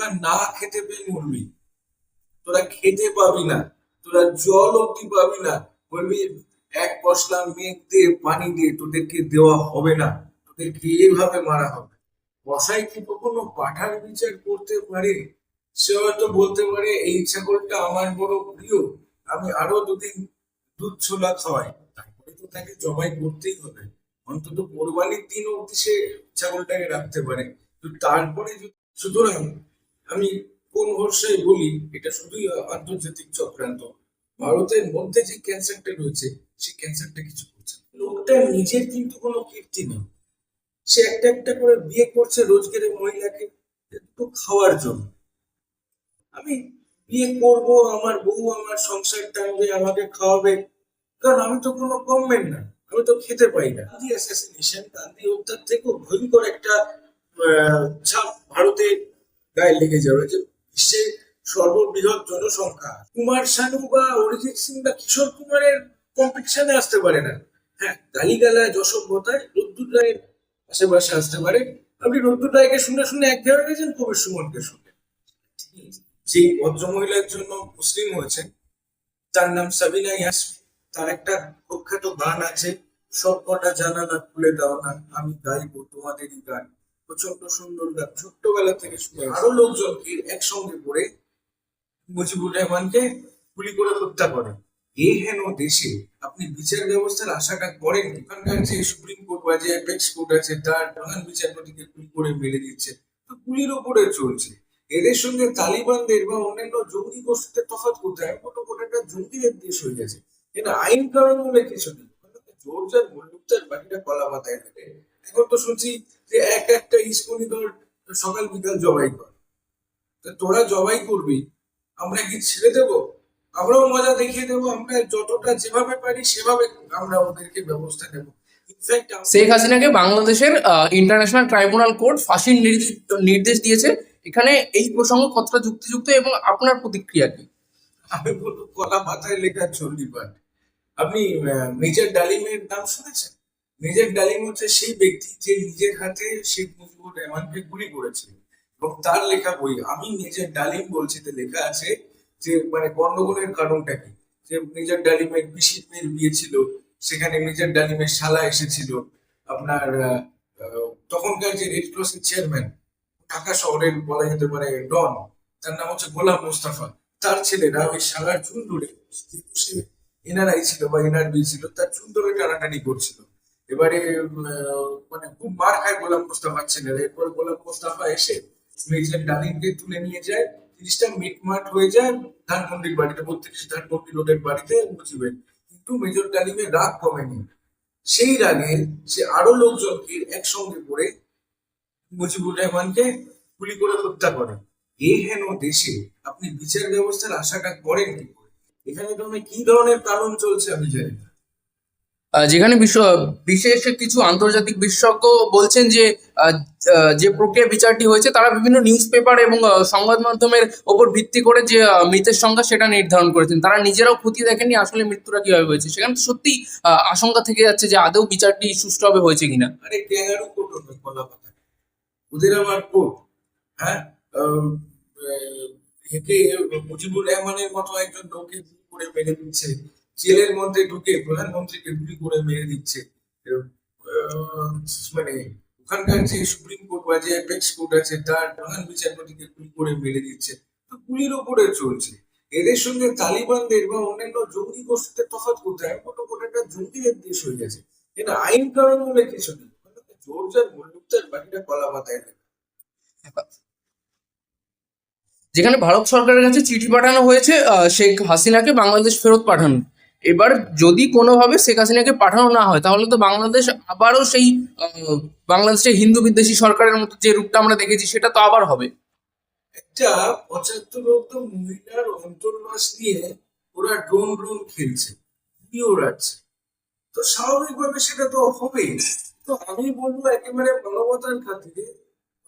তোরা না খেতে পেয়ে মরবি। তোরা খেতে পাবি না। তোরা জল অব্দি পাবি না। বলবি, এক পশলা মেঘ দিয়ে পানি দিয়ে তোদেরকে দেওয়া হবে না। তোদেরকে এইভাবে মারা হবে। কসাই কি কখনো পাঠার বিচার করতে পারে? সে হয়তো বলতে পারে, এই ছাগলটা আমার বড় প্রিয়। আমি আরও দুদিন দুধ ছোলা খাওয়াই। তারপরে তো তাকে জবাই করতেই হবে। অন্তত কোরবানির দিন অব্দি সে ছাগলটাকে রাখতে পারে। তো তারপরে সুতরাং আমি কোন ভরসায় বলি, এটা শুধুই আন্তর্জাতিক চক্রান্ত। ভারতের মধ্যে যে ক্যান্সারটা রয়েছে, সেই ক্যান্সারটা কিছু করছে লোকটা নিজের কিন্তু কোনো কীর্তি নেই। সে একটা একটা করে বিয়ে করছে রোজগারের মহিলাকে একটু খাওয়ার জন্য। আমি বিয়ে করব, আমার বউ আমার সংসার টানবে, আমাকে খাওয়াবে। কারণ আমি তো কোনো গভর্নমেন্ট না, আমি তো খেতে পাই না। গান্ধী অ্যাসাসিনেশন গান্ধী হত্যার থেকেও ভয়ঙ্কর একটা ছাপ ভারতে গায়ে লেগে যাবে যে বিশ্বের সর্ববৃহৎ জনসংখ্যা। কুমার শানু বা অরিজিৎ সিং বা কিশোর কুমারের কম্পিটিশনে আসতে পারে না। হ্যাঁ গালিগালায় যশোভ্যতায় রোদ্দুর রায়ের আশেপাশে আসতে পারে। আপনি রোদ্দুর রায়কে শুনে শুনে এক হয়ে গেছেন কবির সুমনকে শুনে। যে ভদ্রমহিলার জন্য মুসলিম হয়েছেন তার নাম সাবিনা ইয়াসমিন। তার একটা প্রখ্যাত গান আছে, সব কটা জানালা খুলে দাও না, আমি গাইবো তোমাদেরই গান। প্রচণ্ড সুন্দর গান ছোট্টবেলা থেকে শুনে আরও লোকজনকে একসঙ্গে করে মুজিবুর রহমানকে গুলি করে হত্যা করেন এই হেন দেশে আপনি বিচার ব্যবস্থার আশাটা করেন? এখানকার যে সুপ্রিম কোর্ট বা যে অ্যাপেক্স কোর্ট আছে, তার প্রধান বিচারপতিকে গুলি করে মেরে দিচ্ছে। তো গুলির ওপরে চলছে। এদের সঙ্গে তালিবানদের বা অন্যান্য জঙ্গি গোষ্ঠীতে তফাৎ করতে হয়। মোটো একটা জঙ্গিদের দেশ হয়ে গেছে। এটা আইন কারণ বলে কিছু নেই। জোর যার মল্লুকতার বাকিটা কলা থাকে এখন তো শুনছি যে এক একটা ইস্কনি দল সকাল বিকাল জবাই কর। তা তোরা জবাই করবি আমরা কি ছেড়ে দেবো? আমরাও মজা দেখিয়ে দেবো আমরা যতটা যেভাবে পারি সেভাবে আমরা ওদেরকে ব্যবস্থা নেব। শেখ হাসিনাকে বাংলাদেশের ইন্টারন্যাশনাল ট্রাইব্যুনাল কোর্ট ফাঁসির নির্দেশ- দিয়েছে। এখানে এই প্রসঙ্গ কতটা যুক্তিযুক্ত এবং আপনার প্রতিক্রিয়া কি? আমি বলব কলা পাতায় লেখা চল্লি পাঠ আপনি মেজর ডালিমের নাম শুনেছেন? মেজর ডালিম হচ্ছে সেই ব্যক্তি যে নিজের হাতে শেখ মুজিবুর রহমানকে গুলি করেছিল এবং তার লেখা বই, আমি নিজের ডালিম বলছি লেখা আছে যে মানে গন্ডগোলের কারণটা কি? যে মেজর ডালিমের পিসির মেয়ের বিয়ে ছিল, সেখানে মেজর ডালিমের শালা এসেছিল। আপনার তখনকার যে রেড ক্রসের চেয়ারম্যান ঢাকা শহরের বলা যেতে পারে ডন, তার নাম হচ্ছে গোলাম মোস্তাফা। তার ছেলেরা ওই শালার চুল ধরে এনআরআই ছিল বা এনআরবি ছিল, তার চুল ধরে টানাটানি করছিল। এবারে মানে খুব মার খায় গোলাম মোস্তাফার ছেলেরা। এরপরে গোলাম মোস্তাফা এসে মেজর ডালিমকে তুলে নিয়ে যায়। জিনিসটা মিটমাট হয়ে যায় ধানমন্ডির বাড়িতে, বত্রিশ ধানমন্ডি রোডের বাড়িতে মুজিবের কিন্তু মেজর ডালিমের রাগ কমেনি। সেই রাগে সে আরও লোকজনকে একসঙ্গে করে মুজিবুর রহমানকে গুলি করে হত্যা করে। এ হেন দেশে আপনি বিচার ব্যবস্থার আশাটা করেন কি করে? এখানে তো কি ধরনের কারণ চলছে আমি জানি না। যেখানে বিশ্ব বিশেষ কিছু আন্তর্জাতিক বিশেষজ্ঞ বলছেন যে যে প্রক্রিয়া বিচারটি হয়েছে তারা বিভিন্ন নিউজ পেপার এবং সংবাদ মাধ্যমের ওপর ভিত্তি করে যে মৃতের সংখ্যা সেটা নির্ধারণ করেছেন। তারা নিজেরাও ক্ষতি দেখেননি আসলে মৃত্যুটা কীভাবে হয়েছে। সেখানে সত্যি আশঙ্কা থেকে যাচ্ছে যে আদৌ বিচারটি সুষ্ঠুভাবে হয়েছে কিনা। আরে কোর্ট ওদের আবার কোর্ট হ্যাঁ? আহ, মুজিবুর রহমানের মতো একজন লোককে করে মেরে দিচ্ছে জেলের মধ্যে ঢুকে প্রধানমন্ত্রীকে গুলি করে মেরে দিচ্ছে। মানে ওখানকার যে সুপ্রিম কোর্ট বা যে অ্যাপেক্স কোর্ট আছে, তার প্রধান বিচারপতিকে গুলি করে মেরে দিচ্ছে। তো গুলির ওপরে চলছে। এদের সঙ্গে তালিবানদের বা অন্যান্য জঙ্গি গোষ্ঠীতে তফাৎ হয়। মোটো একটা জঙ্গিদের দেশ হয়ে গেছে। এটা আইন কারণ বলে কিছু নেই। জোর যার মল্লুকতার বাকিটা কলা পাতায় যেখানে ভারত সরকারের কাছে চিঠি পাঠানো হয়েছে শেখ হাসিনাকে বাংলাদেশ ফেরত পাঠানো এবার যদি কোনোভাবে শেখ হাসিনাকে পাঠানো না হয়, তাহলে তো বাংলাদেশ আবারও সেই বাংলাদেশের হিন্দু বিদ্বেষী সরকারের মতো যে রূপটা আমরা দেখেছি, সেটা তো আবার হবে। একটা পঁচাত্তর অব্দ মহিলার অন্তর্বাস নিয়ে ওরা ড্রোন ড্রোন খেলছে কি তো স্বাভাবিকভাবে সেটা তো হবেই। তো আমি বলব একেবারে মানবতার খাতিরে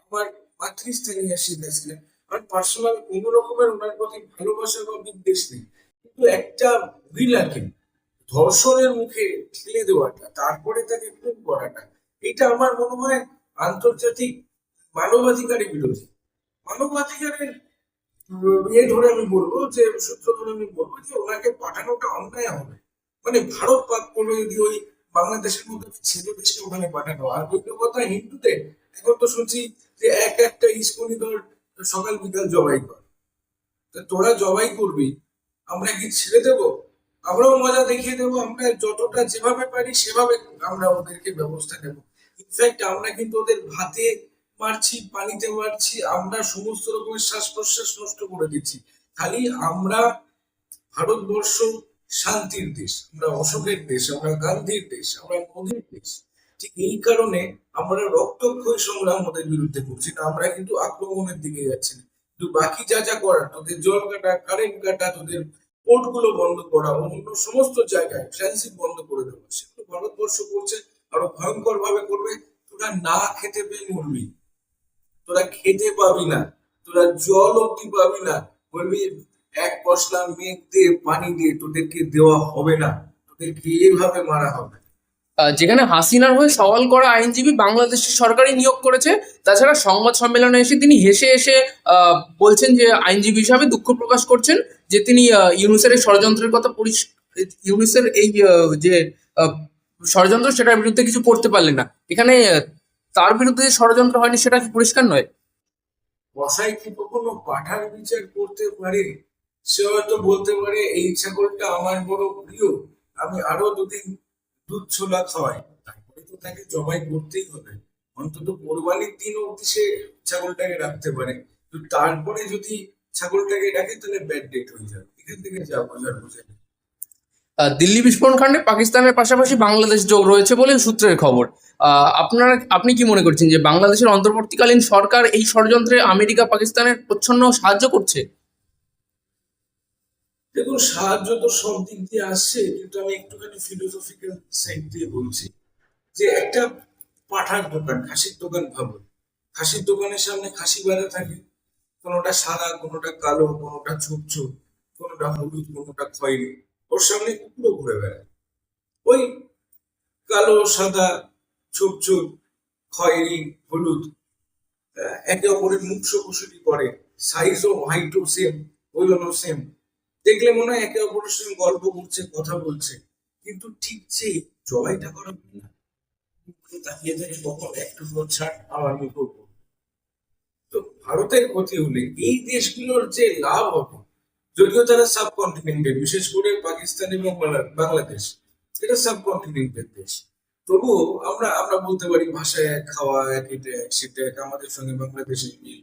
আমার মাতৃস্থানীয় আসিলেন আমার পার্সোনাল কোনো রকমের ওনার প্রতি ভালোবাসা বা বিদ্বেষ নেই। কিন্তু একটা মহিলাকে ধর্ষণের মুখে ঠেলে দেওয়াটা তারপরে তাকে খুন করাটা এটা আমার মনে হয় আন্তর্জাতিক মানবাধিকারের বিরোধী। মানবাধিকারের উম, ইয়ে ধরে আমি বলব যে সূত্র ধরে আমি বলব যে ওনাকে পাঠানোটা অন্যায় হবে। মানে ভারত পাক করবে যদি ওই বাংলাদেশের মধ্যে ছেলে দেশকে ওখানে পাঠানো আর দ্বিতীয় কথা হিন্দুদের এখন তো শুনছি যে এক একটা ইস্কনি ধর সকাল বিকাল জবাই কর। তোরা জবাই করবি আমরা কি ছেড়ে দেবো? আমরাও মজা দেখিয়ে দেবো, আমরা যতটা যেভাবে পারি সেভাবে আমরা ওদেরকে ব্যবস্থা নেব। ইনফ্যাক্ট আমরা কিন্তু ওদের ভাতে মারছি, পানিতে মারছি, আমরা সমস্ত রকমের শ্বাস প্রশ্বাস নষ্ট করে দিচ্ছি। খালি আমরা ভারতবর্ষ শান্তির দেশ, আমরা অশোকের দেশ, আমরা গান্ধীর দেশ, আমরা মোদীর দেশ। ঠিক এই কারণে আমরা রক্তক্ষয়ী সংগ্রাম ওদের বিরুদ্ধে করছি না, আমরা কিন্তু আক্রমণের দিকে যাচ্ছি না। কিন্তু বাকি যা যা করার, তোদের জল কাটা কারেন্ট কাটা, তোদের পোর্টগুলো বন্ধ করা, অন্য সমস্ত জায়গায় ট্রানজিট বন্ধ করে দেওয়া, সেগুলো ভারতবর্ষ করছে, আরও ভয়ঙ্কর ভাবে করবে। তোরা না খেতে পেয়ে মরবি। তোরা খেতে পাবি না। তোরা জল অব্দি পাবি না। বলবি, এক পশলা মেঘ দিয়ে পানি দিয়ে তোদেরকে দেওয়া হবে না। তোদেরকে এভাবে মারা হবে। যেখানে হাসিনার হয়ে সওয়াল করা আইনজীবী বাংলাদেশের সরকারই নিয়োগ করেছে তাছাড়া সংবাদ সম্মেলনে এসে তিনি হেসে আহ, বলছেন যে আইনজীবী হিসাবে দুঃখ প্রকাশ করছেন যে তিনি ইউনুসের এই ষড়যন্ত্রের কথা পরিস- ইউনুসের এই যে ষড়যন্ত্র সেটার বিরুদ্ধে কিছু করতে পারলেন না। এখানে তার বিরুদ্ধে যে ষড়যন্ত্র হয়নি সেটা কি পরিষ্কার নয়? কসাই কি কখনো পাঠার বিচার করতে পারে? সে হয়তো বলতে পারে এই ছাগলটা আমার বড় প্রিয় আমি আরও দুদিন দুধ ছোলা খাওয়াই। তারপরে তো তাকে জবাই করতেই হবে। অন্তত কোরবানির দিন অব্দি সে ছাগলটাকে রাখতে পারে। তো তারপরে যদি ছাগলটাকে রাখে তাহলে ব্যাড ডেট হয়ে যাবে। এখান থেকে যা বোঝার বুঝে। আহ, দিল্লি বিস্ফোরণ কাণ্ডে পাকিস্তানের পাশাপাশি বাংলাদেশ যোগ রয়েছে বলে সূত্রের খবর। আপনারা আপনি কি মনে করছেন যে বাংলাদেশের অন্তর্বর্তীকালীন সরকার এই ষড়যন্ত্রে আমেরিকা পাকিস্তানের প্রচ্ছন্ন সাহায্য করছে? দেখুন, সাহায্য তো সব দিক দিয়ে আসছে, কিন্তু আমি একটুখানি ফিলোসফিক্যাল সাইড দিয়ে বলছি যে একটা পাঠার দোকান, খাসির দোকান ভাবুন। খাসির দোকানের সামনে খাসি বাঁধা থাকে, কোনোটা সাদা, কোনোটা কালো, কোনোটা ছোপ কোনোটা হলুদ, কোনোটা খয়েরি। ওর সামনে কুকুরও ঘুরে বেড়ায়। ওই কালো, সাদা ছোপ খয়েরি, হলুদ একে অপরের মুখ শোকশুটি করে সাইজও হাইটও সেম ওজনও সেম দেখলে মনে হয় একে অপরের সঙ্গে গল্প করছে কথা বলছে। কিন্তু ঠিক যে জবাইটা করা না। তাকিয়ে থাকে কখন একটু পর ছাড় আবার আমি করব তো ভারতের ক্ষতি হলে এই দেশগুলোর যে লাভ হবে যদিও তারা সাবকন্টিনেন্টের বিশেষ করে পাকিস্তান এবং বাংলা- বাংলাদেশ এটা সাবকন্টিনেন্টের দেশ। তবুও আমরা আমরা বলতে পারি ভাষায় এক খাওয়া এক এটা এক সেটা এক আমাদের সঙ্গে বাংলাদেশের মিল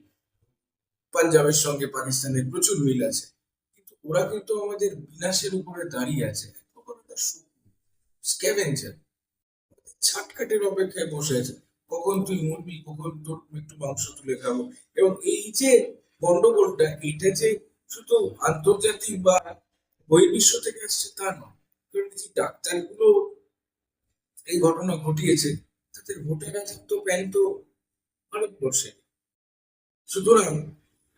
পাঞ্জাবের সঙ্গে পাকিস্তানের প্রচুর মিল আছে। ওরা কিন্তু আমাদের বিনাশের উপরে দাঁড়িয়ে আছে স্ক্যাভেঞ্জার ছাটকাটের অপেক্ষায় বসে আছে। কখন তুই মরবি, কখন তোর একটু মাংস তুলে খাব? এবং এই যে গন্ডগোলটা, এটা যে শুধু আন্তর্জাতিক বা বহির্বিশ্ব থেকে আসছে তা নয়, কারণ যে ডাক্তারগুলো এই ঘটনা ঘটিয়েছে, তাদের ভোটাধিকার তো প্যান তো ভারতবর্ষে সুতরাং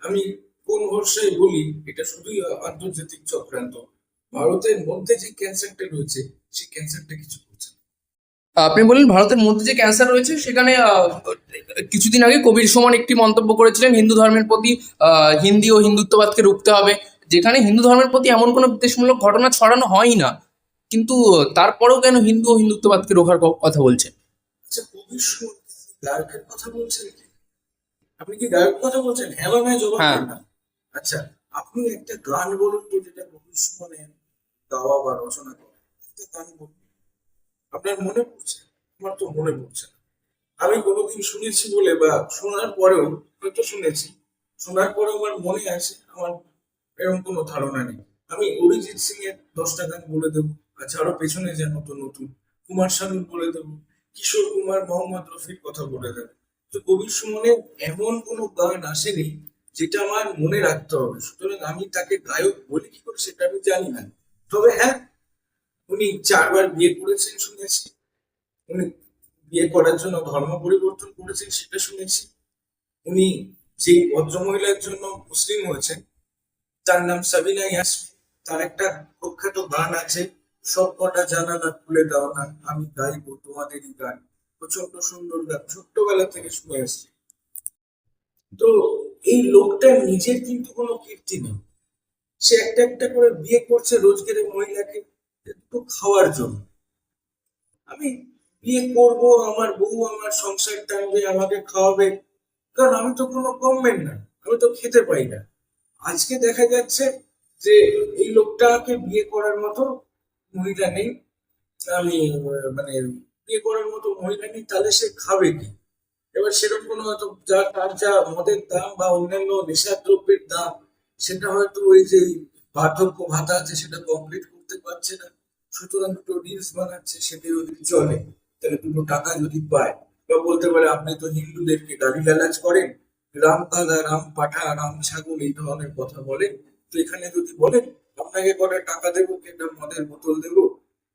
আমি কোন ভরসায় বলি এটা শুধুই আন্তর্জাতিক চক্রান্ত। ভারতের মধ্যে যে ক্যান্সারটা রয়েছে সেই ক্যান্সারটা কিছু করছে আপনি বললেন ভারতের মধ্যে যে ক্যান্সার রয়েছে সেখানে কিছুদিন আগে কবির সুমন একটি মন্তব্য করেছিলেন হিন্দু ধর্মের প্রতি হিন্দি ও হিন্দুত্ববাদকে রুখতে হবে। যেখানে হিন্দু ধর্মের প্রতি এমন কোনো বিদ্বেষমূলক ঘটনা ছড়ানো হয় না। কিন্তু তারপরেও কেন হিন্দু ও হিন্দুত্ববাদকে রোখার কথা বলছে আচ্ছা কবির সুমন গায়কের কথা বলছেন আপনি কি গায়কের কথা বলছেন? হ্যাঁ বা নয় জবাব হ্যাঁ। না। আচ্ছা আপনি একটা গান বলুন তো যেটা সুমনের গাওয়া বা রচনা করে। একটা গান বলুন। আপনার মনে পড়ছে? আমার তো মনে পড়ছে না। আমি কোনোদিন শুনেছি বলে বা শোনার পরেও হয়তো শুনেছি। শোনার পরেও আমার মনে আছে, আমার এরকম কোনো ধারণা নেই। আমি অরিজিৎ সিং এর দশটা গান বলে দেবো আচ্ছা আরও পেছনে যে নতুন নতুন কুমার শানুর বলে দেবো, কিশোর কুমার, মোহাম্মদ রফির কথা বলে দেবো। তো কবির সুমনের এমন কোনো গান আসেনি যেটা আমার মনে রাখতে হবে। সুতরাং আমি তাকে গায়ক বলি কি করে সেটা আমি জানি না। তবে হ্যাঁ উনি চারবার বিয়ে করেছেন শুনেছি। উনি বিয়ে করার জন্য ধর্ম পরিবর্তন করেছেন সেটা শুনেছি। উনি যে ভদ্রমহিলার জন্য মুসলিম হয়েছেন, তার নাম সাবিনা ইয়াসমিন। তার একটা প্রখ্যাত গান আছে, সব কটা জানালা খুলে দাও না, আমি গাইবো তোমাদেরই গান। প্রচণ্ড সুন্দর গান, ছোট্টবেলা থেকে শুনে আসছি তো এই লোকটার নিজের কিন্তু কোনো কীর্তি নেই। সে একটা একটা করে বিয়ে করছে রোজগারের মহিলাকে একটু খাওয়ার জন্য। আমি বিয়ে করব, আমার বউ আমার সংসার টানবে, আমাকে খাওয়াবে। কারণ আমি তো কোনো গভর্নমেন্ট না, আমি তো খেতে পাই না। আজকে দেখা যাচ্ছে যে এই লোকটাকে বিয়ে করার মতো মহিলা নেই। আমি মানে বিয়ে করার মতো মহিলা নেই, তাহলে সে খাবে কি? এবার সেরকম কোনো হয়তো যা, তার যা মদের দাম বা অন্যান্য নেশার দ্রব্যের দাম, সেটা হয়তো ওই যে বার্ধক্য ভাতা আছে, সেটা কমপ্লিট করতে পারছে না। সুতরাং দুটো রিলস বানাচ্ছে সেটা যদি চলে। তাহলে দুটো টাকা যদি পায়, বা বলতে পারে আপনি তো হিন্দুদেরকে গালি গালাজ করেন, রাম কাদা রাম পাঠা, রাম ছাগল, এই ধরনের কথা বলেন। তো এখানে যদি বলেন, আপনাকে কটা টাকা দেবো কি একটা মদের বোতল দেবো,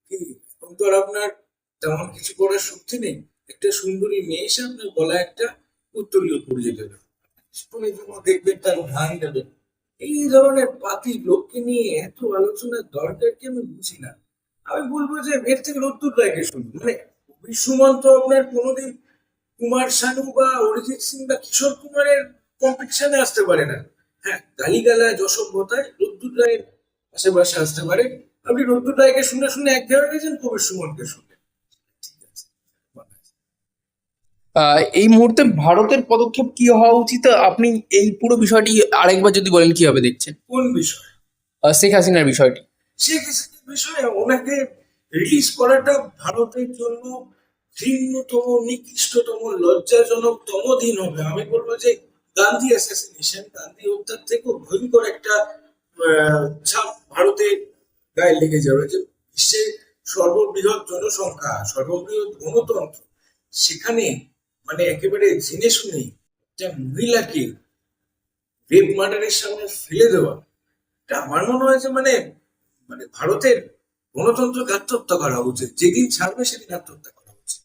কি? এখন তো আর আপনার তেমন কিছু করার শক্তি নেই। একটা সুন্দরী মেয়ে এসে আপনার একটা উত্তরীয় পরিয়ে দেবে দেখবেন তার ধান দেবেন এই ধরনের পাতি লোককে নিয়ে এত আলোচনার দরকার কি আমি বুঝি না। আমি বলব যে এর থেকে রোদ্দুর রায়কে শুনুন। মানে বিশ্বমন্ত আপনার কোনোদিন কুমার শানু বা অরিজিৎ সিং বা কিশোর কুমারের কম্পিটিশনে আসতে পারে না। হ্যাঁ গালিগালায় যশোভ্যতায় রোদ্দুর রায়ের আশেপাশে আসতে পারে। আপনি রোদ্দুর রায়কে শুনে শুনে এক হয়ে গেছেন কবির সুমনকে শুনে ঠিক আছে আহ, এই মুহূর্তে ভারতের পদক্ষেপ কি হওয়া উচিত? আপনি এই পুরো বিষয়টি আরেকবার যদি বলেন কীভাবে দেখছেন? কোন বিষয়? শেখ হাসিনার বিষয়টি। শেখ হাসিনার বিষয়ে ওনাকে রিলিজ করাটা ভারতের জন্য ঘৃণ্যতম নিকৃষ্টতম লজ্জাজনকতম দিন হবে। আমি বলব যে গান্ধী অ্যাসাসিনেশন গান্ধী হত্যার থেকেও ভয়ঙ্কর একটা ছাপ ভারতে গায়ে লেগে যাবে যে বিশ্বের সর্ববৃহৎ জনসংখ্যা সর্ববৃহৎ গণতন্ত্র। সেখানে মানে একেবারে জেনে শুনে একটা মহিলাকে রেপ মার্ডারের সামনে ফেলে দেওয়া, এটা আমার মনে হয় যে মানে মানে ভারতের গণতন্ত্রকে আত্মহত্যা করা উচিত। যেদিন ছাড়বে সেদিন আত্মহত্যা